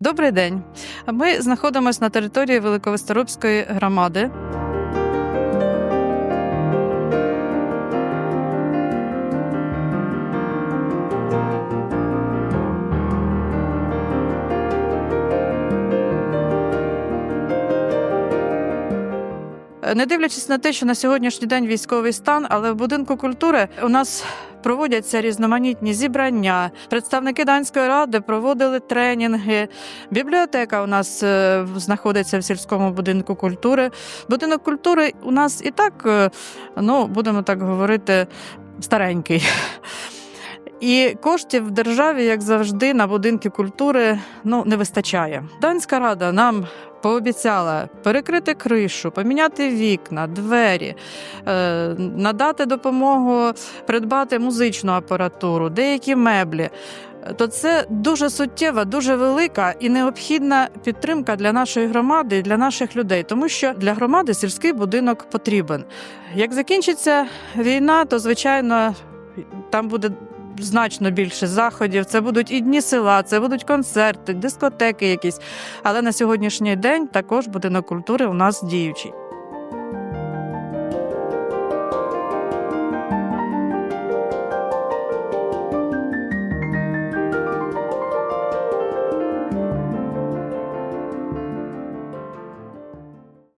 Добрий день. Ми знаходимося на території Великовесторубської громади. Не дивлячись на те, що на сьогоднішній день військовий стан, але в будинку культури у нас проводяться різноманітні зібрання. Представники данської ради проводили тренінги. Бібліотека у нас е, знаходиться в сільському будинку культури. Будинок культури у нас і так, е, ну будемо так говорити, старенький. І коштів в державі, як завжди, на будинки культури ну не вистачає. Данська рада нам пообіцяла перекрити кришу, поміняти вікна, двері, е, надати допомогу, придбати музичну апаратуру, деякі меблі. То це дуже суттєва, дуже велика і необхідна підтримка для нашої громади і для наших людей, тому що для громади сільський будинок потрібен. Як закінчиться війна, то звичайно там буде значно більше заходів. Це будуть і дні села, це будуть концерти, дискотеки якісь. Але на сьогоднішній день також будинок культури у нас діючий.